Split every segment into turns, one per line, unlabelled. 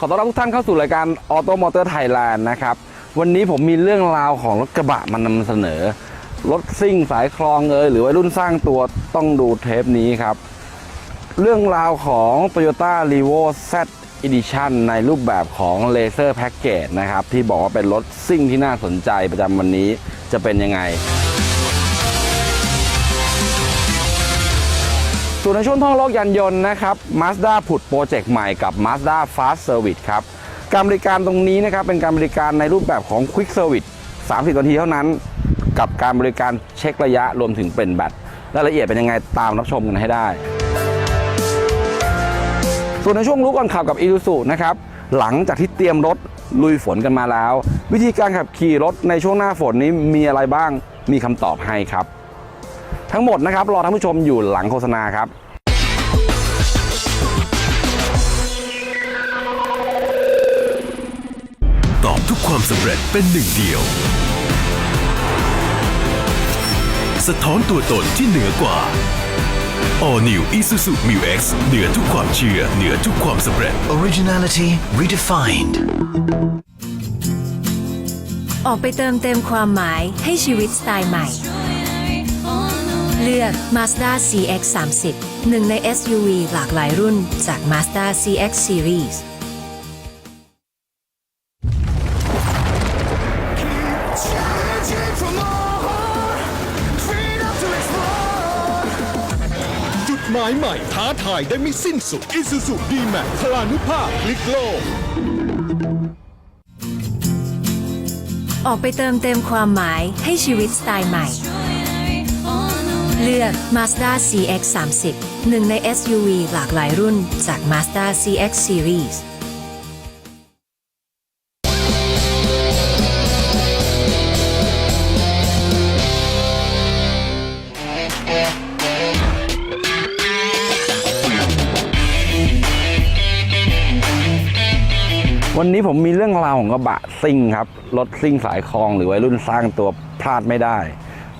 ขอต้อนรับทุกท่านเข้าสู่รายการ Auto Motor Thailand นะครับ วันนี้ผมมีเรื่องราวของรถกระบะมานำเสนอ รถซิ่งสายคลองเอยหรือว่ารุ่นสร้างตัวต้องดูเทปนี้ครับ เรื่องราวของ Toyota r e v o Z Edition ในรูปแบบของ Laser Package นะครับ ที่บอกว่าเป็นรถซิ่งที่น่าสนใจประจำวันนี้จะเป็นยังไง ส่วนในช่วงท่องโลกยานยนต์นะครับ Mazda ผุดโปรเจกต์ใหม่กับ Mazda Fast Service ครับ การบริการตรงนี้นะครับเป็นการบริการในรูปแบบของ Quick Service 30 นาทีเท่านั้น กับการบริการเช็คระยะรวมถึงเป็นแบตรายละเอียดเป็นยังไงตามรับชมกันให้ได้ ส่วนในช่วงรู้ก่อนขับกับ i ี u ู u นะครับหลังจากที่เตรียมรถลุยฝนกันมาแล้ว วิธีการขับขี่รถในช่วงหน้าฝนนี้มีอะไรบ้างมีคำตอบให้ครับ ทั้งหมดนะครับรอท่านผู้ชมอยู่หลังโฆษณาครับ
ตอบทุกความสำเร็จเป็นหนึ่งเดียว สะท้อนตัวตนที่เหนือกว่า All New Isuzu Mu X เหนือทุกความเชื่อ เหนือทุกความสำเร็จ
Originality redefined.
ออกไปเติมเต็มความหมายให้ชีวิตสไตล์ใหม่ เลือก Mazda CX-30 หนึ่งใน SUV หลากหลายรุ่นจาก Mazda CX Series
จุดหมายใหม่ท้าทายได้ไม่สิ้นสุด Isuzu D-Max พลานุภาพพลิกโลก
ออกไปเติมเต็มความหมายให้ชีวิตสไตล์ใหม่ เลือก Mazda CX-30 หนึ่งใน SUV หลากหลายรุ่นจาก Mazda CX Series
วันนี้ผมมีเรื่องราวของกระบะซิ่งครับ รถซิ่งสายคลองหรือวัยรุ่นสร้างตัวพลาดไม่ได้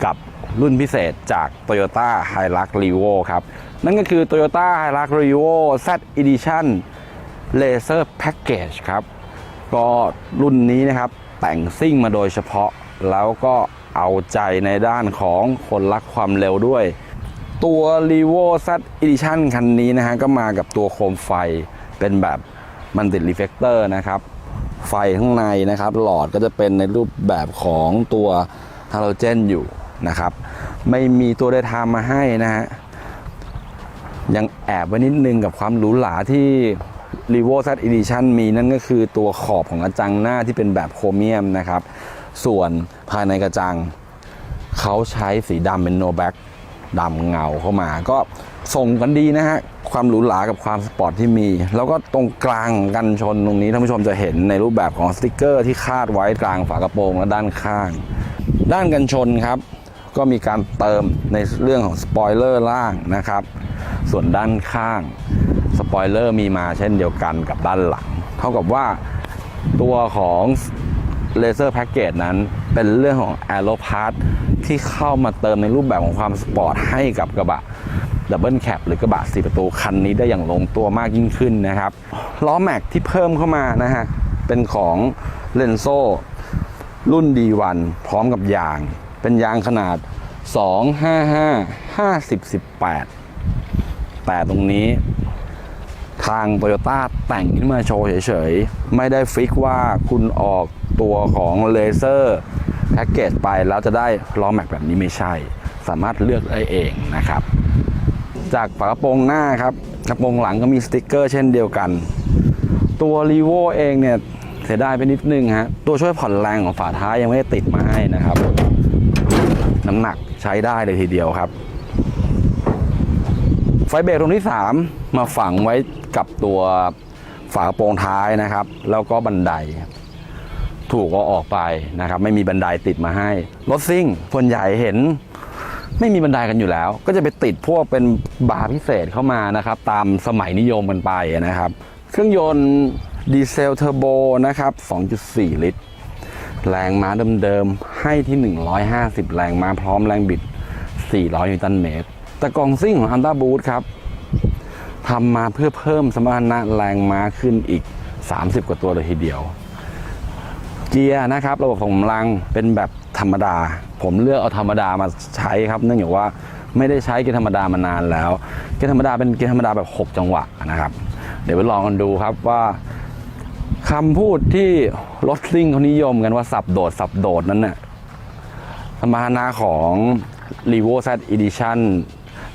กับ รุ่นพิเศษจาก Toyota Hilux Revo ครับ นั่นก็คือ Toyota Hilux Revo Z Edition Laser Package ครับ ก็รุ่นนี้นะครับแต่งซิ่งมาโดยเฉพาะแล้วก็เอาใจในด้านของคนรักความเร็วด้วย ตัว r e v o Z Edition คันนี้นะฮะก็มากับตัวโคมไฟเป็นแบบมันติดรีเฟกเตอร์นะครับไฟข้างในนะครับ หลอดก็จะเป็นในรูปแบบของตัวฮาโลเจนอยู่ นะครับ ไม่มีตัวเดทามมาให้นะฮะยังแอบไว้นิดนึงกับความหรูหราที่ r e v o Z Edition มีนั่นก็คือตัวขอบของกระจังหน้าที่เป็นแบบโครเมียมนะครับ ส่วนภายในกระจังเขาใช้สีดำเป็นโนแบ็กดำเงาเข้ามา ก็ส่งกันดีนะฮะ ความหรูหรากับความสปอร์ตที่มี แล้วก็ตรงกลางกันชนตรงนี้ท่านผู้ชมจะเห็นในรูปแบบของสติกเกอร์ที่คาดไว้กลางฝากระโปรงและด้านข้าง ด้านกันชนครับ ก็มีการเติมในเรื่องของสปอยเลอร์ล่างนะครับ ส่วนด้านข้างสปอยเลอร์มีมาเช่นเดียวกันกับด้านหลัง เท่ากับว่าตัวของเลเซอร์แพ็กเกจนั้นเป็นเรื่องของ a อโรพาร์ทที่เข้ามาเติมในรูปแบบของความสปอร์ตให้กับกระบะดับเบิลแคปหรือกระบะ4ประตูคันนี้ได้อย่างลงตัวมากยิ่งขึ้นนะครับล้อแม็กที่เพิ่มเข้ามานะฮะเป็นของเลนโซรุ่น D1 พร้อมกับยาง เป็นยางขนาด 255 50 18 แต่ตรงนี้ทาง t o y ยต้แต่งขึ้นมาโชว์เฉยๆ ไม่ได้ฟิกว่าคุณออกตัวของเลเซอร์แพ็กเกจไปแล้วจะได้ล้อแม็กแบบนี้ไม่ใช่ สามารถเลือกได้เองนะครับ จากฝากระโปรงหน้าครับกระโปรงหลังก็มีสติกเกอร์เช่นเดียวกัน ตัว r e v o เองเนี่ยเสียดายไปนิดนึงฮะตัวช่วยผ่อนแรงของฝาท้ายยังไม่ได้ติดมาให้นะครับ น้ำหนักใช้ได้เลยทีเดียวครับ ไฟเบรกตรงที่ 3 มาฝังไว้กับตัวฝากระโปรงท้ายนะครับ แล้วก็บันได ถูกเอาออกไปนะครับ ไม่มีบันไดติดมาให้ รถซิ่งส่วนใหญ่เห็นไม่มีบันไดกันอยู่แล้ว ก็จะไปติดพวกเป็นบาร์พิเศษเข้ามานะครับ ตามสมัยนิยมกันไปนะครับ เครื่องยนต์ดีเซลเทอร์โบนะครับ 2.4 ลิตร แรงม้าเดิมๆ ให้ที่ 150 แรงม้าพร้อมแรงบิด 400 นิวตันเมตรแต่กล่องซิ่งของ Honda Boost ครับทำมาเพื่อเพิ่มสมรรถนะแรงม้าขึ้นอีก 30 กว่าตัวเลยทีเดียว เกียร์นะครับ ระบบส่งลังเป็นแบบธรรมดา ผมเลือกเอาธรรมดามาใช้ครับ เนื่องจากว่าไม่ได้ใช้เกียร์ธรรมดามานานแล้ว เกียร์ธรรมดาเป็นเกียร์ธรรมดาแบบ 6 จังหวะนะครับ เดี๋ยวไปลองกันดูครับว่า คำพูดที่รถซิ่งเขานิยมกันว่าสับโดด สับโดดนั้นน่ะสมรรถนะของ r e v o Z Edition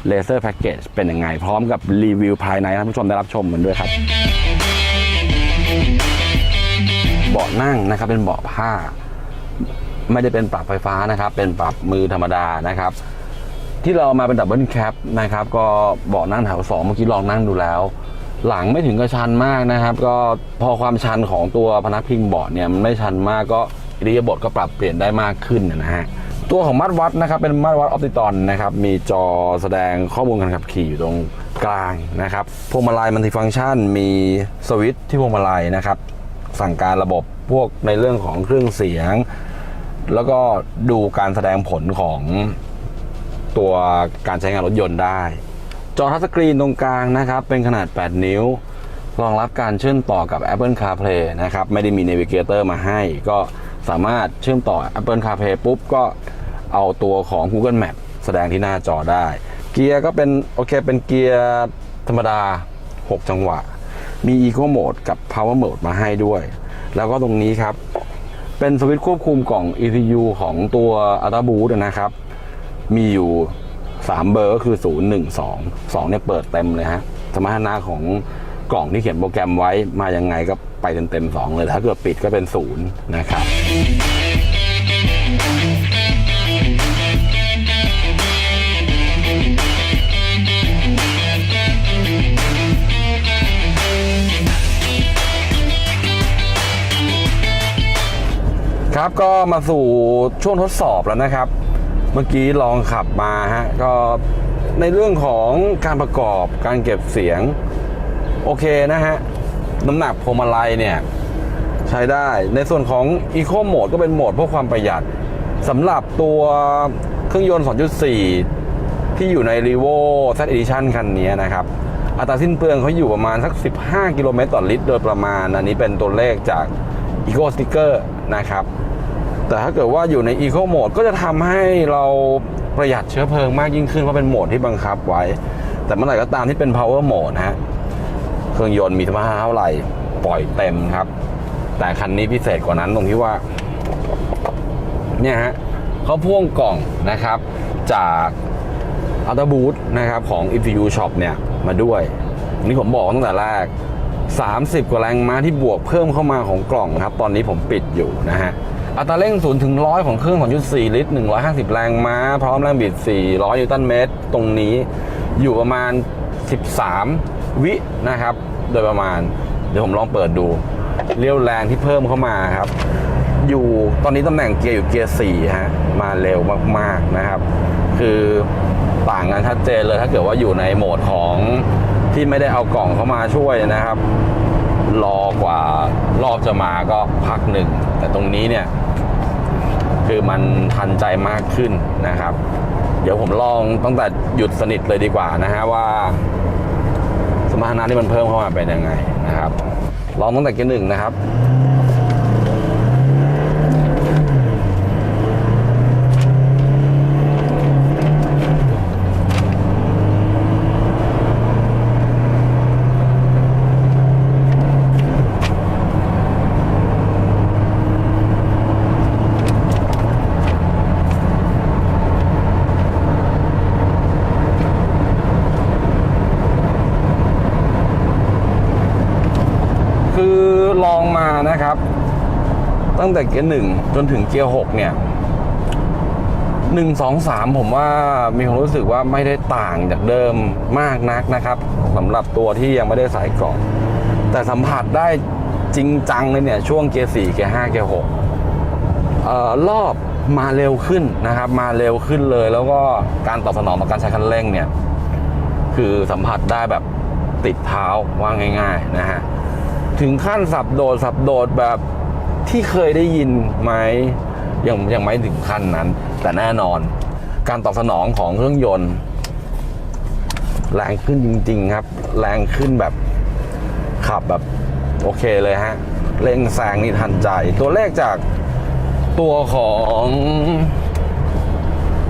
Laser Package เป็นยังไง พร้อมกับรีวิวภายในท่านผู้ชมได้รับชมกันด้วยครับ เบาะนั่งนะครับเป็นเบาะผ้า ไม่ได้เป็นปรับไฟฟ้านะครับ เป็นปรับมือธรรมดานะครับ ที่เรามาเป็นดับเบิลแคปนะครับ ก็เบาะนั่งแถวสองเมื่อกี้ลองนั่งดูแล้ว หลังไม่ถึงกับชันมากนะครับ ก็พอความชันของตัวพนักพิงเบาะเนี่ยมันไม่ชันมากก็อิริยาบถก็ปรับเปลี่ยนได้มากขึ้นนะฮะตัวของมาตรวัดนะครับเป็นมาตรวัดออปติตอนนะครับมีจอแสดงข้อมูลการขับขี่อยู่ตรงกลางนะครับพวงมาลัยมันติฟังก์ชัน มีสวิตช์ที่พวงมาลัยนะครับ สั่งการระบบพวกในเรื่องของเครื่องเสียง แล้วก็ดูการแสดงผลของตัวการใช้งานรถยนต์ได้ จอทัชสกรีนตรงกลางนะครับ เป็นขนาด 8 นิ้ว รองรับการเชื่อมต่อกับ Apple CarPlay นะครับ ไม่ได้มี Navigator มาให้ ก็สามารถเชื่อมต่อ Apple CarPlay ปุ๊บ ก็เอาตัวของ Google Map แสดงที่หน้าจอได้ เกียร์ก็เป็น โอเค เป็นเกียร์ธรรมดา 6 จังหวะ มี Eco Mode กับ Power Mode มาให้ด้วย แล้วก็ตรงนี้ครับ เป็นสวิตช์ควบคุมกล่อง ECU ของตัว Ultra b o o t นะครับ มีอยู่ 3 เบอร์ก็คือ 0 1 2 2เนี่ยเปิดเต็มเลยฮะสมรรถนะของกล่องที่เขียนโปรแกรมไว้มายังไงก็ไปเต็มเต็มๆ2เลยถ้าเกิดปิดก็เป็น 0 นะครับครับก็มาสู่ช่วงทดสอบแล้วนะครับ เมื่อกี้ลองขับมาฮะก็ในเรื่องของการประกอบการเก็บเสียง โอเคนะฮะ น้ำหนักพวงมาลัยเนี่ย ใช้ได้ในส่วนของ Eco Mode ก็เป็นโหมดเพื่อความประหยัดสำหรับตัวเครื่องยนต์ 2.4 ที่อยู่ใน r e v o Z Edition คันนี้นะครับ อัตราสิ้นเปลืองเขาอยู่ประมาณสัก 15 กิโลเมตรต่อลิตร โดยประมาณ อันนี้เป็นตัวเลขจาก Eco Sticker นะครับ แต่ถ้าเกิดว่าอยู่ใน Eco Mode ก็จะทำให้เราประหยัดเชื้อเพลิงมากยิ่งขึ้นเพราะเป็นโหมดที่บังคับไว้ แต่เมื่อไหร่ก็ตามที่เป็น Power Mode นะฮะเครื่องยนต์มีสมรรถนะเท่าไหร่ปล่อยเต็มครับ แต่คันนี้พิเศษกว่านั้นตรงที่ว่า เนี่ยฮะเขาพ่วงกล่องนะครับ จากอัลตบูทนะครับของ ECU Shop เนี่ยมาด้วยนนี้ผมบอกตั้งแต่แรก 30 กว่าแรงม้าที่บวกเพิ่มเข้ามาของกล่องครับ ตอนนี้ผมปิดอยู่นะฮะ อัตราเร่ง 0 ถึง 100 ของเครื่อง 2.4 ลิตร 150 แรงม้า พร้อมแรงบิด 400 นิวตันเมตร ตรงนี้อยู่ประมาณ 13 วินะครับ โดยประมาณ เดี๋ยวผมลองเปิดดู เรียวแรงที่เพิ่มเข้ามาครับ อยู่ตอนนี้ตำแหน่งเกียร์อยู่เกียร์ 4 ฮะ มาเร็วมากๆนะครับ คือต่างกันชัดเจนเลยถ้าเกิดว่าอยู่ในโหมดของที่ไม่ได้เอากล่องเข้ามาช่วยนะครับ รอกว่ารอบจะมาก็พักหนึ่ง แต่ตรงนี้เนี่ย คือมันทันใจมากขึ้นนะครับ เดี๋ยวผมลองตั้งแต่หยุดสนิทเลยดีกว่านะฮะว่า สมรรถนะที่มันเพิ่มเข้ามาเป็นยังไงนะครับ ลองตั้งแต่เกียร์หนึ่งนะครับ คือลองมานะครับ ตั้งแต่เกียร์หนึ่งจนถึงเกียร์หกเนี่ยหนึ่งสองสามผมว่ามีความรู้สึกว่าไม่ได้ต่างจากเดิมมากนักนะครับสำหรับตัวที่ยังไม่ได้ใส่กล่องแต่สัมผัสได้จริงจังเลยเนี่ยช่วงเกียร์4เกียร์5เกียร์6เอ่อรอบมาเร็วขึ้นนะครับ มาเร็วขึ้นเลย แล้วก็การตอบสนองต่อการใช้คันเร่งเนี่ย คือสัมผัสได้แบบติดเท้าว่าง่าย ๆ นะฮะ ถึงขั้นสับโดดสับโดดแบบ ที่เคยได้ยินไหมยังยังไม่ถึงขั้นนั้น แต่แน่นอน การตอบสนองของเครื่องยนต์ แรงขึ้นจริง ๆ ครับ แรงขึ้นแบบขับแบบโอเคเลยฮะ เร่งแซงนี่ทันใจ ตัวเลขจากตัวของ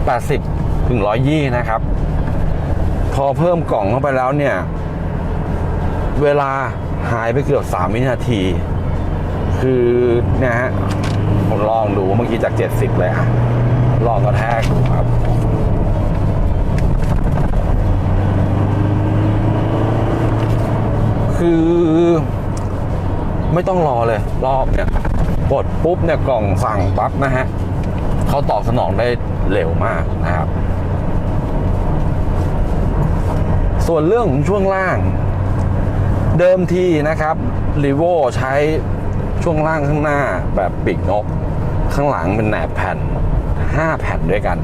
80 ถึง 120 นะครับ พอเพิ่มกล่องเข้าไปแล้วเนี่ย เวลาหายไปเกือบ 3 วินาที คือเนี่ยฮะผมลองดูเมื่อกี้จาก 70 เลยอะลองกระแทกดูครับคือไม่ต้องรอเลย รอบเนี่ยกดปุ๊บเนี่ยกล่องสั่งปั๊บนะฮะเขาตอบสนองได้เร็วมากนะครับ ส่วนเรื่องของช่วงล่าง เดิมทีนะครับรีโวใช้ ช่วงล่างข้างหน้าแบบปีกนก ข้างหลังเป็นแหนบแผ่น 5 แผ่นด้วยกัน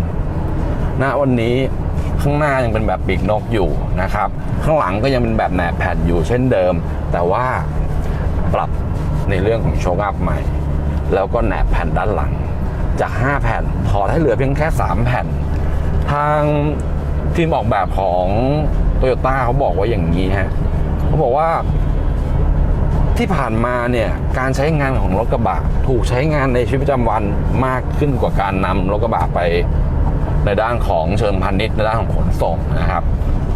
ณวันนี้ข้างหน้ายังเป็นแบบปีกนกอยู่นะครับ ข้างหลังก็ยังเป็นแบบแหนบแผ่นอยู่เช่นเดิม แต่ว่าปรับในเรื่องของโชว์อัพใหม่ แล้วก็แหนบแผ่นด้านหลัง จาก 5 แผ่นถอดให้เหลือเพียงแค่ 3 แผ่น ทางทีมออกแบบของโตโยต้าเขาบอกว่าอย่างนี้ฮะเขาบอกว่า ที่ผ่านมาเนี่ยการใช้งานของรถกระบะถูกใช้งานในชีวิตประจำวันมากขึ้นกว่าการนำรถกระบะไปในด้านของเชิงพาณิชย์ในด้านของขนส่งนะครับ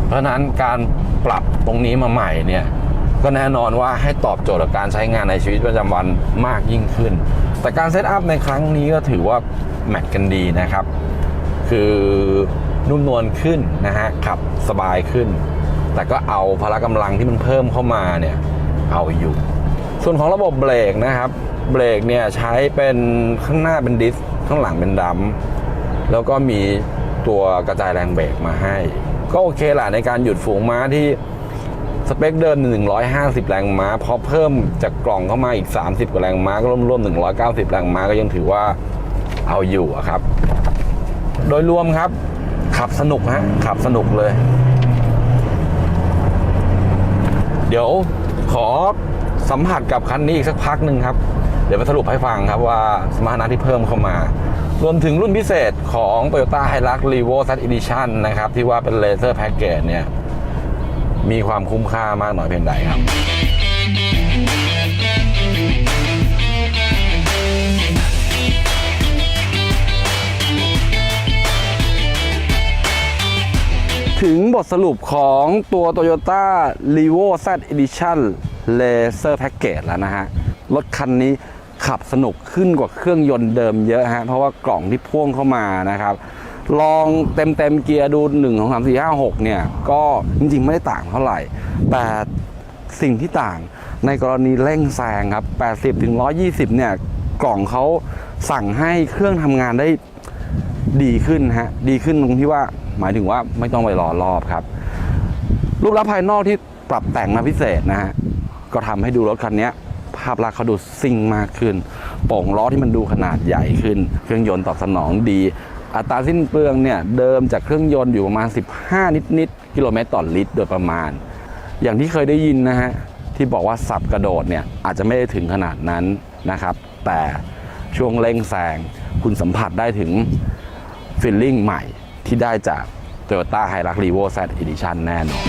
เพราะฉะนั้นการปรับตรงนี้มาใหม่เนี่ยก็แน่นอนว่าให้ตอบโจทย์กับการใช้งานในชีวิตประจำวันมากยิ่งขึ้น แต่การเซตอัพในครั้งนี้ก็ถือว่าแมทกันดีนะครับ คือนุ่มนวลขึ้นนะฮะขับสบายขึ้น แต่ก็เอาพละกำลังที่มันเพิ่มเข้ามาเนี่ย เอาอยู่ ส่วนของระบบเบรกนะครับ เบรกเนี่ยใช้เป็นข้างหน้าเป็นดิสข้างหลังเป็นดัมแล้วก็มีตัวกระจายแรงเบรกมาให้ ก็โอเคแหละในการหยุดฝูงม้าที่สเปคเดิน150 แรงม้าพอเพิ่มจากกล่องเข้ามาอีก 30 กว่าแรงม้าก็รวมๆ 190 แรงม้าก็ยังถือว่าเอาอยู่ครับ โดยรวมครับ ขับสนุกฮะขับสนุกเลย เดี๋ยว ขอสัมผัสกับคันนี้อีกสักพักหนึ่งครับ เดี๋ยวมาสรุปให้ฟังครับว่าสมรรถนะที่เพิ่มเข้ามา รวมถึงรุ่นพิเศษของ Toyota Hilux Revo Z Edition นะครับ ที่ว่าเป็นเลเซอร์แพ็กเกจเนี่ย มีความคุ้มค่ามากน้อยเพียงใดครับ ถึงบทสรุปของตัว Toyota r e v o Z Edition Laser Package แล้วนะฮะ รถคันนี้ขับสนุกขึ้นกว่าเครื่องยนต์เดิมเยอะฮะ เพราะว่ากล่องที่พ่วงเข้ามานะครับ ลองเต็มเต็มเกียร์ดู1 2 3 4 5 6 เนี่ย ก็จริงๆ ไม่ได้ต่างเท่าไหร่ แต่สิ่งที่ต่างในกรณีเร่งแซงครับ 80ถึง120 เนี่ย กล่องเขาสั่งให้เครื่องทำงานได้ ดีขึ้นฮะดีขึ้นตรงที่ว่าหมายถึงว่าไม่ต้องไปรอรอบครับ รูปลักษณ์ภายนอกที่ปรับแต่งมาพิเศษนะฮะก็ทำให้ดูรถคันนี้ภาพลักษณ์เขาดูซิ่งมากขึ้น โป่งล้อที่มันดูขนาดใหญ่ขึ้น เครื่องยนต์ตอบสนองดี อัตราสิ้นเปลืองเนี่ยเดิมจากเครื่องยนต์อยู่ประมาณ 15 นิดๆกิโลเมตรต่อลิตร โดยประมาณ อย่างที่เคยได้ยินนะฮะที่บอกว่าสับกระโดดเนี่ยอาจจะไม่ได้ถึงขนาดนั้นนะครับ แต่ช่วงเร่งแซงคุณสัมผัสได้ถึง ฟีลลิ่งใหม่ที่ได้จาก Toyota Hilux Revo Z Edition แน่นอน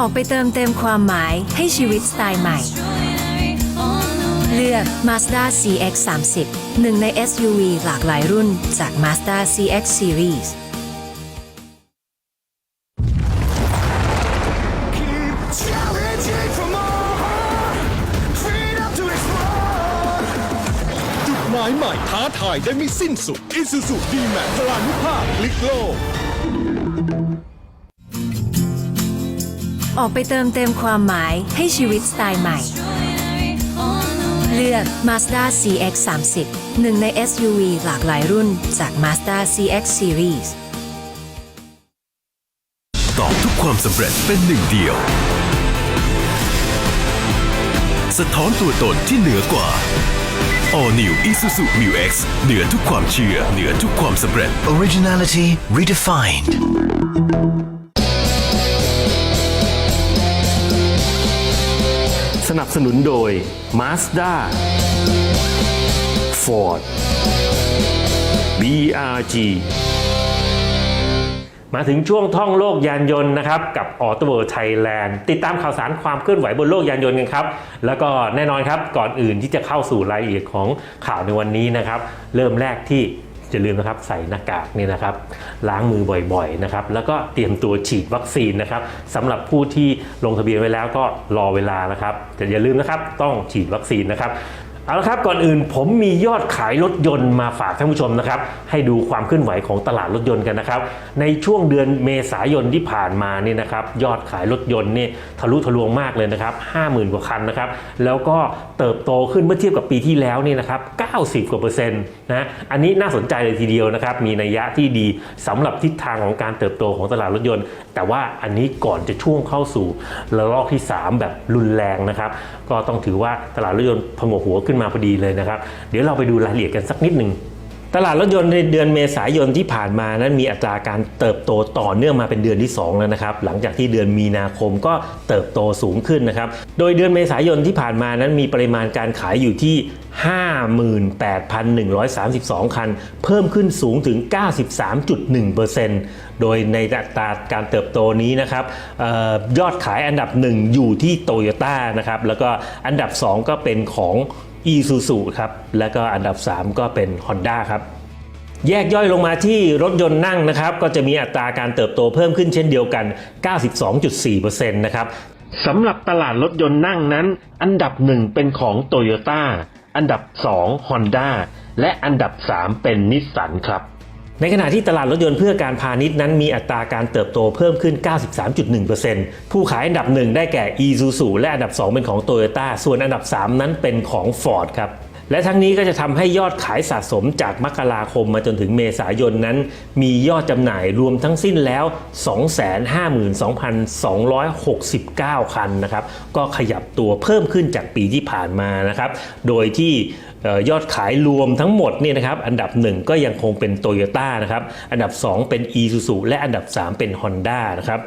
ออกไปเติมเต็มความหมายให้ชีวิตสไตล์ใหม่ เลือก Mazda CX 30 หนึ่งใน SUV หลากหลายรุ่นจาก Mazda CX Series
จุดหมายใหม่ท้าทายได้ไม่สิ้นสุด Isuzu D-Max พลานุภาพพลิกโลก
ออกไปเติมเต็มความหมายให้ชีวิตสไตล์ใหม่ เลือก Mazda CX 30หนึ่งใน SUV หลากหลายรุ่นจาก Mazda CX Series
ตอบทุกความสำเร็จเป็นหนึ่งเดียว สะท้อนตัวตนที่เหนือกว่า All New Isuzu Mu X เหนือทุกความเชื่อ เหนือทุกความสำเร็จ
Originality redefined.
สนับสนุนโดย Mazda Ford BRG มาถึงช่วงท่องโลกยานยนต์นะครับ กับ Auto World Thailand ติดตามข่าวสารความเคลื่อนไหวบนโลกยานยนต์กันครับ แล้วก็แน่นอนครับก่อนอื่นที่จะเข้าสู่รายละเอียดของข่าวในวันนี้นะครับ เริ่มแรกที่ จะลืมนะครับใส่หน้ากากนี่นะครับ ล้างมือบ่อยๆนะครับแล้วก็เตรียมตัวฉีดวัคซีนนะครับสำหรับผู้ที่ลงทะเบียนไว้แล้วก็รอเวลานะครับแต่อย่าลืมนะครับต้องฉีดวัคซีนนะครับ เอาละครับก่อนอื่นผมมียอดขายรถยนต์มาฝากท่านผู้ชมนะครับ ให้ดูความเคลื่อนไหวของตลาดรถยนต์กันนะครับ ในช่วงเดือนเมษายนที่ผ่านมานี่นะครับยอดขายรถยนต์นี่ทะลุทะลวงมากเลยนะครับ50,000 กว่าคันนะครับ แล้วก็เติบโตขึ้นเมื่อเทียบกับปีที่แล้วนี่นะครับ90 กว่าเปอร์เซ็นต์นะอันนี้น่าสนใจเลยทีเดียวนะครับ มีนัยยะที่ดีสำหรับทิศทางของการเติบโตของตลาดรถยนต์ แต่ว่าอันนี้ก่อนจะช่วงเข้าสู่ระลอกที่ 3 แบบรุนแรงนะครับ ก็ต้องถือว่าตลาดรถยนต์พงหัวขึ้นมาพอดีเลยนะครับ เดี๋ยวเราไปดูรายละเอียดกันสักนิดหนึ่ง ตลาดรถยนต์ในเดือนเมษายนที่ผ่านมานั้นมีอัตราการเติบโตต่อเนื่องมาเป็นเดือนที่ 2 แล้วนะครับ หลังจากที่เดือนมีนาคมก็เติบโตสูงขึ้นนะครับ โดยเดือนเมษายนที่ผ่านมานั้นมีปริมาณการขายอยู่ที่ 58,132 คัน เพิ่มขึ้นสูงถึง 93.1%โดยในอัตราการเติบโตนี้นะครับออยอดขายอันดับ 1 อยู่ที่โตโยต้านะครับแล้วก็อันดับ 2 ก็เป็นของ อีซูซูครับ แล้วก็อันดับ 3 ก็เป็น Honda ครับ แยกย่อยลงมาที่รถยนต์นั่งนะครับ ก็จะมีอัตราการเติบโตเพิ่มขึ้นเช่นเดียวกัน 92.4%นะครับสำหรับตลาดรถยนต์นั่งนั้น อันดับ1เป็นของ Toyota อันดับ 2 Honda และอันดับ 3 เป็นนิสสันครับ ในขณะที่ตลาดรถยนต์เพื่อการพาณิชย์นั้นมีอัตราการเติบโตเพิ่มขึ้น 93.1%ผู้ขายอันดับ 1 ได้แก่ Isuzu และอันดับ 2 เป็นของ Toyota ส่วนอันดับ 3 นั้นเป็นของ Ford ครับ และทั้งนี้ก็จะทำให้ยอดขายสะสมจากมกราคมมาจนถึงเมษายนนั้น มียอดจำหน่ายรวมทั้งสิ้นแล้ว 252,269 คันนะครับ ก็ขยับตัวเพิ่มขึ้นจากปีที่ผ่านมานะครับ โดยที่ยอดขายรวมทั้งหมดเนี่ยนะครับ อันดับ 1 ก็ยังคงเป็น Toyota นะครับ อันดับ 2 เป็น Isuzu และอันดับ 3 เป็น Honda นะครับ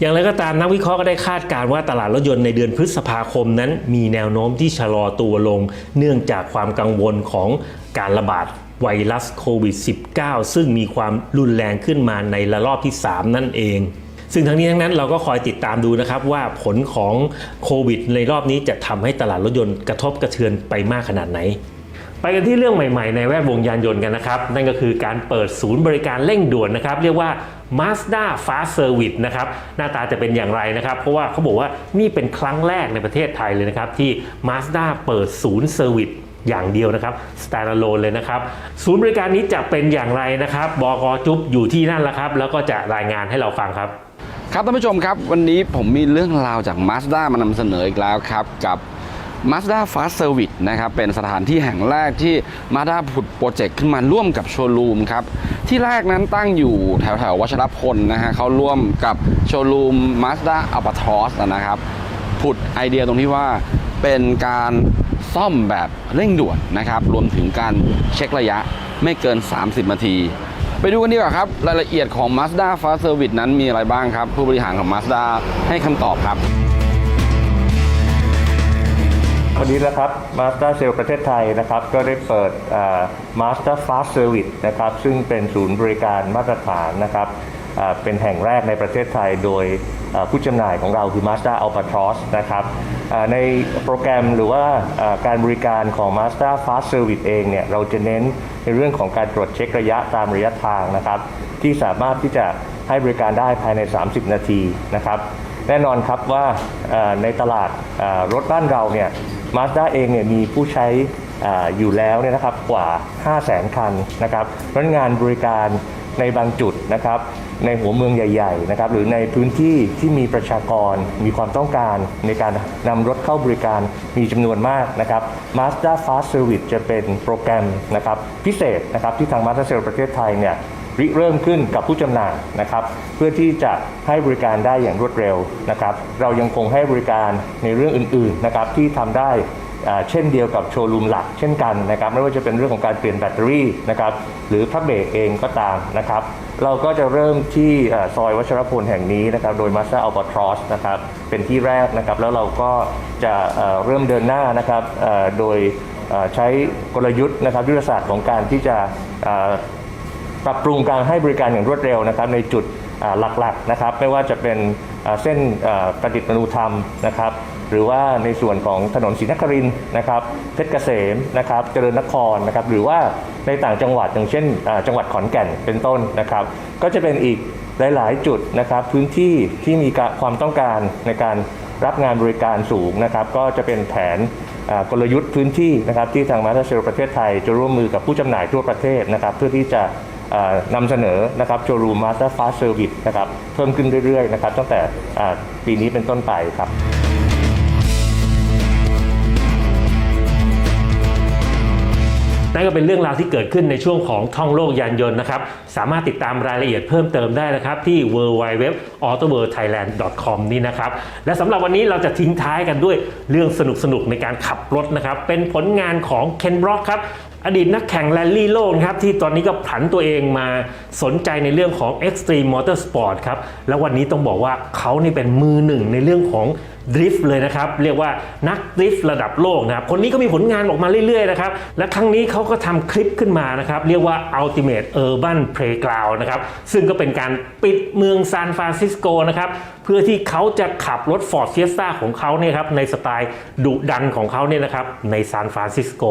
อย่างไรก็ตามนักวิเคราะห์ก็ได้คาดการณ์ว่าตลาดรถยนต์ในเดือนพฤษภาคมนั้น มีแนวโน้มที่ชะลอตัวลง เนื่องจากความกังวลของการระบาดไวรัสโควิด -19 ซึ่งมีความรุนแรงขึ้นมาในระลอกที่ 3 นั่นเอง ซึ่งทั้งนี้ทั้งนั้นเราก็คอยติดตามดูนะครับว่าผลของโควิดในรอบนี้จะทำให้ตลาดรถยนต์กระทบกระเทือนไปมากขนาดไหน ไปกันที่เรื่องใหม่ๆ ในแวดวงยานยนต์กันนะครับ นั่นก็คือการเปิดศูนย์บริการเร่งด่วนนะครับ เรียกว่า Mazda Fast Service นะครับ หน้าตาจะเป็นอย่างไรนะครับ เพราะว่าเขาบอกว่านี่เป็นครั้งแรกในประเทศไทยเลยนะครับ ที่ Mazda เปิดศูนย์เซอร์วิสอย่างเดียวนะครับ standalone เลยนะครับ ศูนย์บริการนี้จะเป็นอย่างไรนะครับ บกจุ๊บอยู่ที่นั่นแล้วครับ แล้วก็จะรายงานให้เราฟังครับ
ครับท่านผู้ชมครับ วันนี้ผมมีเรื่องราวจาก Mazda มานำเสนออีกแล้วครับกับ Mazda Fast Service นะครับเป็นสถานที่แห่งแรกที่ Mazda ผุดโปรเจกต์ขึ้นมาร่วมกับโชว์รูมครับ ที่แรกนั้นตั้งอยู่แถวแถววัชรพลนะฮะเขาร่วมกับโชว์รูม Mazda a l b a t r o s นะครับผุดไอเดียตรงที่ว่าเป็นการซ่อมแบบเร่งด่วนนะครับ รวมถึงการเช็คระยะไม่เกิน 30 นาที ไปดูกันดีกว่าครับ รายละเอียดของ Mazda Fast Service นั้นมีอะไรบ้างครับ ผู้บริหารของ Mazda ให้คำตอบครับ
วันนี้นะครับ Master Sale ประเทศไทยนะครับ ก็ได้เปิดอ่า Master Fast Service นะครับ ซึ่งเป็นศูนย์บริการมาตรฐานนะครับเป็นแห่งแรกในประเทศไทยโดยผู้จำหน่ายของเราคือ Mazda Albatros นะครับในโปรแกรมหรือว่าอ่าการบริการของ Mazda Fast Service เองเนี่ยเราจะเน้นในเรื่องของการตรวจเช็คระยะตามระยะทางนะครับ ที่สามารถที่จะให้บริการได้ภายใน 30 นาทีนะครับ แน่นอนครับว่าในตลาดรถบ้านเราเนี่ยมาสด้าเองเนี่ยมีผู้ใช้อยู่แล้วเนี่ยนะครับกว่า 5 0 0แสนคันนะครับรันงานบริการในบางจุดนะครับในหัวเมืองใหญ่ๆนะครับหรือในพื้นที่ที่มีประชากรมีความต้องการในการนำรถเข้าบริการมีจำนวนมากนะครับ Mazda Fast Service จะเป็นโปรแกรมนะครับพิเศษนะครับที่ทาง Mazda Sales ประเทศไทยเนี่ย ริเริ่มขึ้นกับผู้จำหน่ายนะครับ เพื่อที่จะให้บริการได้อย่างรวดเร็วนะครับ เรายังคงให้บริการในเรื่องอื่นๆนะครับที่ทำได้เช่นเดียวกับโชว์รูมหลักเช่นกันนะครับไม่ว่าจะเป็นเรื่องของการเปลี่ยนแบตเตอรี่นะครับหรือพับเบรกเองก็ตามนะครับ เราก็จะเริ่มที่ซอยวัชรพลแห่งนี้นะครับโดย Mazda Albatross นะครับเป็นที่แรกนะครับแล้วเราก็จะเริ่มเดินหน้านะครับโดยใช้กลยุทธ์นะครับยุทธศาสตร์ของการที่จะ ปรับปรุงการให้บริการอย่างรวดเร็วนะครับในจุดหลักๆนะครับไม่ว่าจะเป็นเส้นประดิษฐ์มนุธรรมนะครับหรือว่าในส่วนของถนนศรีนครินนะครับเพชรเกษมนะครับเจริญนครนะครับหรือว่าในต่างจังหวัดอย่างเช่นจังหวัดขอนแก่นเป็นต้นนะครับ ก็จะเป็นอีกหลาย ๆ จุดนะครับพื้นที่ที่มีความต้องการในการรับงานบริการสูงนะครับ ก็จะเป็นแผนกลยุทธ์พื้นที่นะครับที่ทางมาสเตอร์เซลประเทศไทย จะร่วมมือกับผู้จำหน่ายทั่วประเทศนะครับ เพื่อที่จะ นำเสนอนะครับโชว์รูมมาสเตอร์ฟาสเซอร์วิสนะครับเพิ่มขึ้นเรื่อยๆนะครับตั้งแต่ปีนี้เป็นต้นไปครับ
นั่นก็เป็นเรื่องราวที่เกิดขึ้นในช่วงของท่องโลกยานยนต์นะครับ สามารถติดตามรายละเอียดเพิ่มเติมได้นะครับ ที่ www.autoworldthailand.com นี่นะครับ และสำหรับวันนี้เราจะทิ้งท้ายกันด้วยเรื่องสนุกๆในการขับรถนะครับ เป็นผลงานของเคนบล็อกครับอดีตนักแข่งแรลลี่โลกครับที่ตอนนี้ก็ผันตัวเองมาสนใจในเรื่องของ Extreme Motorsport ครับแล้ววันนี้ต้องบอกว่าเขานี่เป็นมือหนึ่งในเรื่องของดริฟต์เลยนะครับ เรียกว่านักดริฟต์ระดับโลกนะครับ คนนี้ก็มีผลงานออกมาเรื่อยๆนะครับ และครั้งนี้เขาก็ทำคลิปขึ้นมานะครับ เรียกว่า Ultimate Urban Playground นะครับ ซึ่งก็เป็นการปิดเมืองซานฟรานซิสโกนะครับ พื่อที่เขาจะขับรถ Ford Fiesta ของเขาเนี่ยครับในสไตล์ดุดันของเขาเนี่ยนะครับในซานฟรานซิสโก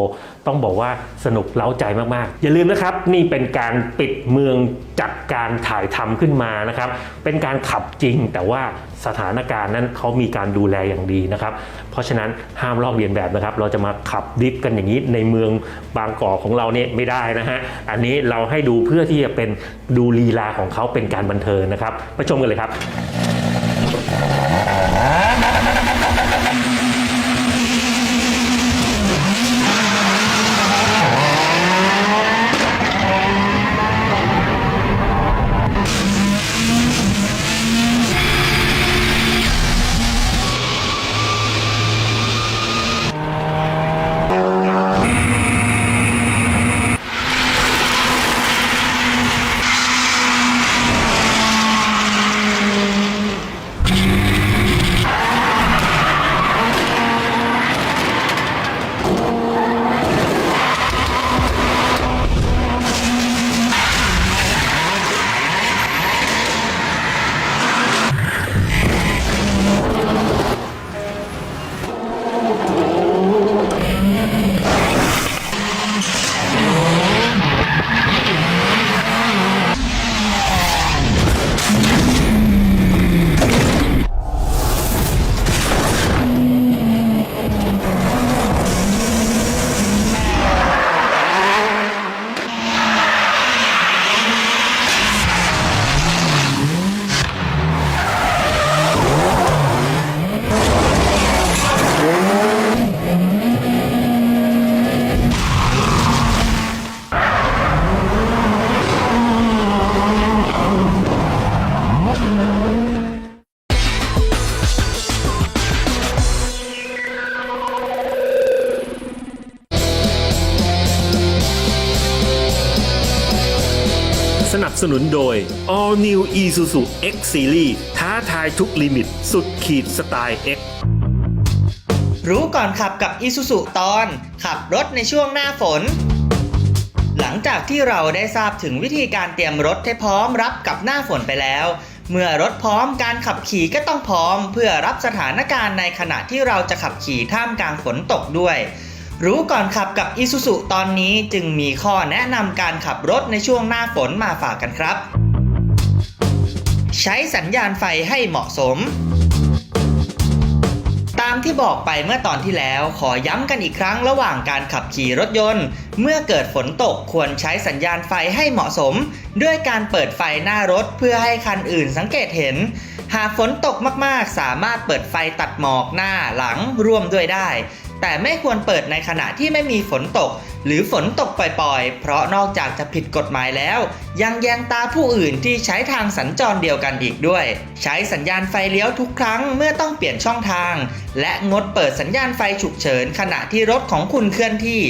ต้องบอกว่าสนุกเล้าใจมากๆ อย่าลืมนะครับนี่เป็นการปิดเมืองจัดการถ่ายทำขึ้นมานะครับเป็นการขับจริงแต่ว่าสถานการณ์นั้นเขามีการดูแลอย่างดีนะครับเพราะฉะนั้นห้ามลอกเลียนแบบนะครับเราจะมาขับดริฟต์กันอย่างนี้ในเมืองบางกอกของเราเนี่ยไม่ได้นะฮะอันนี้เราให้ดูเพื่อที่จะเป็นดูลีลาของเขาเป็นการบันเทิงนะครับไปชมกันเลยครับ Ha ha ha ha ha! New Isuzu X Series ท้าทายทุกลิมิต สุดขีดสไตล์ X
รู้ก่อนขับกับ Isuzu ตอน ขับรถในช่วงหน้าฝน หลังจากที่เราได้ทราบถึงวิธีการเตรียมรถให้พร้อมรับกับหน้าฝนไปแล้ว เมื่อรถพร้อมการขับขี่ก็ต้องพร้อม เพื่อรับสถานการณ์ในขณะที่เราจะขับขี่ท่ามกลางฝนตกด้วยรู้ก่อนขับกับ Isuzu ตอนนี้จึงมีข้อแนะนำการขับรถในช่วงหน้าฝนมาฝากกันครับ ใช้สัญญาณไฟให้เหมาะสม ตามที่บอกไปเมื่อตอนที่แล้วขอย้ำกันอีกครั้งระหว่างการขับขี่รถยนต์ เมื่อเกิดฝนตกควรใช้สัญญาณไฟให้เหมาะสม ด้วยการเปิดไฟหน้ารถเพื่อให้คันอื่นสังเกตเห็น หากฝนตกมากๆ สามารถเปิดไฟตัดหมอกหน้าหลังร่วมด้วยได้ แต่ไม่ควรเปิดในขณะที่ไม่มีฝนตก หรือฝนตกปล่อยๆ เพราะนอกจากจะผิดกฎหมายแล้ว ยังแยงตาผู้อื่นที่ใช้ทางสัญจรเดียวกันอีกด้วย ใช้สัญญาณไฟเลี้ยวทุกครั้งเมื่อต้องเปลี่ยนช่องทาง และงดเปิดสัญญาณไฟฉุกเฉินขณะที่รถของคุณเคลื่อนที่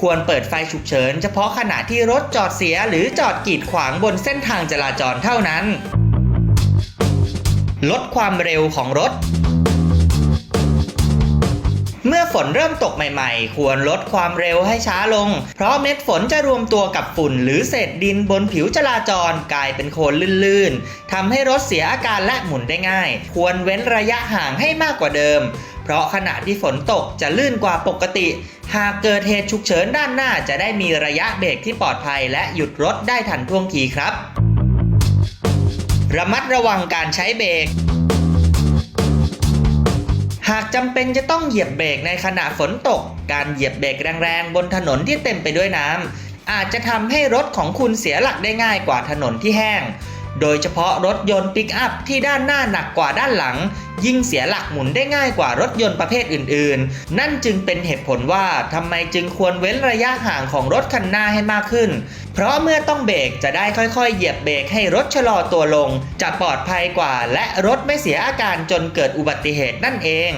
ควรเปิดไฟฉุกเฉินเฉพาะขณะที่รถจอดเสียหรือจอดกีดขวางบนเส้นทางจราจรเท่านั้น ลดความเร็วของรถ เมื่อฝนเริ่มตกใหม่ๆ ควรลดความเร็วให้ช้าลง เพราะเม็ดฝนจะรวมตัวกับฝุ่นหรือเศษดินบนผิวจราจรกลายเป็นโคลนลื่นๆทำให้รถเสียอาการและหมุนได้ง่าย ควรเว้นระยะห่างให้มากกว่าเดิม เพราะขณะที่ฝนตกจะลื่นกว่าปกติ หากเกิดเหตุฉุกเฉินด้านหน้าจะได้มีระยะเบรกที่ปลอดภัย และหยุดรถได้ทันท่วงทีครับ ระมัดระวังการใช้เบรก หากจำเป็นจะต้องเหยียบเบรกในขณะฝนตก การเหยียบเบรกแรงๆ บนถนนที่เต็มไปด้วยน้ำอาจจะทำให้รถของคุณเสียหลักได้ง่ายกว่าถนนที่แห้ง โดยเฉพาะรถยนต์ปิกอัพที่ด้านหน้าหนักกว่าด้านหลัง ยิ่งเสียหลักหมุนได้ง่ายกว่ารถยนต์ประเภทอื่นๆ นั่นจึงเป็นเหตุผลว่าทำไมจึงควรเว้นระยะห่างของรถคันหน้าให้มากขึ้น เพราะเมื่อต้องเบรกจะได้ค่อยๆ เหยียบเบรกให้รถชะลอตัวลง จะปลอดภัยกว่า และรถไม่เสียอาการจนเกิดอุบัติเหตุนั่นเอง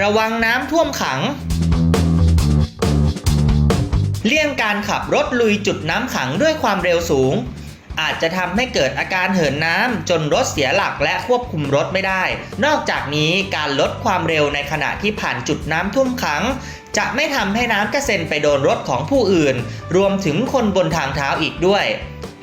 ระวังน้ำท่วมขังเลี่ยงการขับรถลุยจุดน้ำขังด้วยความเร็วสูง อาจจะทำให้เกิดอาการเหินน้ำจนรถเสียหลักและควบคุมรถไม่ได้ นอกจากนี้การลดความเร็วในขณะที่ผ่านจุดน้ำท่วมขังจะไม่ทำให้น้ำกระเซ็นไปโดนรถของผู้อื่น รวมถึงคนบนทางเท้าอีกด้วย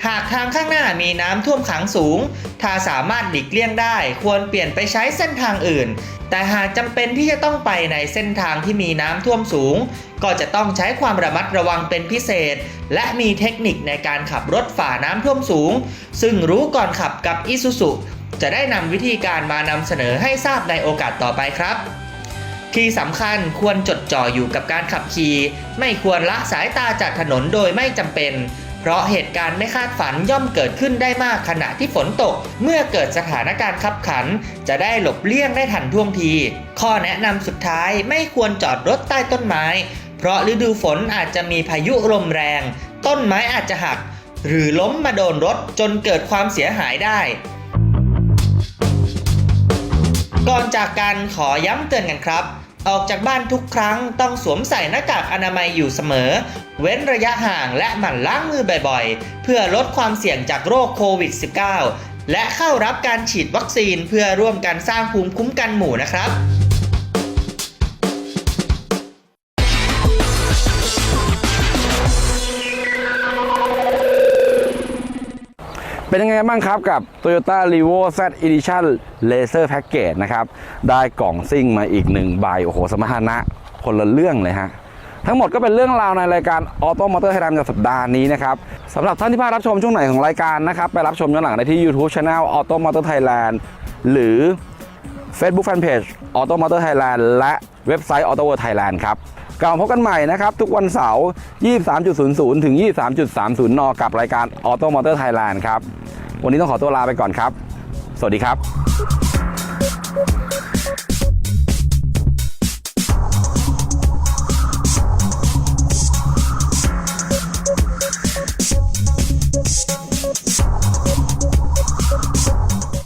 หากทางข้างหน้ามีน้ำท่วมขังสูง ถ้าสามารถหลีกเลี่ยงได้ ควรเปลี่ยนไปใช้เส้นทางอื่น แต่หากจำเป็นที่จะต้องไปในเส้นทางที่มีน้ำท่วมสูง ก็จะต้องใช้ความระมัดระวังเป็นพิเศษ และมีเทคนิคในการขับรถฝ่าน้ำท่วมสูง ซึ่งรู้ก่อนขับกับอิซุสุจะได้นำวิธีการมานำเสนอให้ทราบในโอกาสต่อไปครับ ที่สำคัญควรจดจ่ออยู่กับการขับขี่ ไม่ควรละสายตาจากถนนโดยไม่จำเป็น ราะเหตุการณ์ไม่คาดฝันย่อมเกิดขึ้นได้มากขณะที่ฝนตก เมื่อเกิดสถานการณ์ขับขัน จะได้หลบเลี่ยงได้ทันท่วงที ข้อแนะนำสุดท้ายไม่ควรจอดรถใต้ต้นไม้ เพราะฤดูฝนอาจจะมีพายุลมแรง ต้นไม้อาจจะหัก หรือล้มมาโดนรถจนเกิดความเสียหายได้ก่อนจากกันขอย้ำเตือนกันครับ ออกจากบ้านทุกครั้งต้องสวมใส่หน้ากากอนามัยอยู่เสมอ เว้นระยะห่างและหมั่นล้างมือบ่อยๆ เพื่อลดความเสี่ยงจากโรคโควิด -19 และเข้ารับการฉีดวัคซีนเพื่อร่วมกันสร้างภูมิคุ้มกันหมู่นะครับ
เป็นยังไงบ้างครับกับ Toyota r e v o Z Edition Laser Package นะครับ ได้กล่องซิ่งมาอีกหนึ่งใบ โอ้โห สมรรถนะคนละเรื่องเลยฮะ ทั้งหมดก็เป็นเรื่องราวในรายการ Auto Motor Thailand ในสัปดาห์นี้นะครับสำหรับท่านที่พลาดรับชมช่วงไหนของรายการนะครับ ไปรับชมย้อนหลังได้ที่ YouTube Channel Auto Motor Thailand หรือ Facebook Fanpage Auto Motor Thailand และเว็บไซต์ Auto World Thailand ครับ กลับมาพบกันใหม่นะครับ ทุกวันเสาร์ 23.00 ถึง 23.30 น กับรายการออโตมอเตอร์ไทยแลนด์ครับ วันนี้ต้องขอตัวลาไปก่อนครับ สวัสดีครับ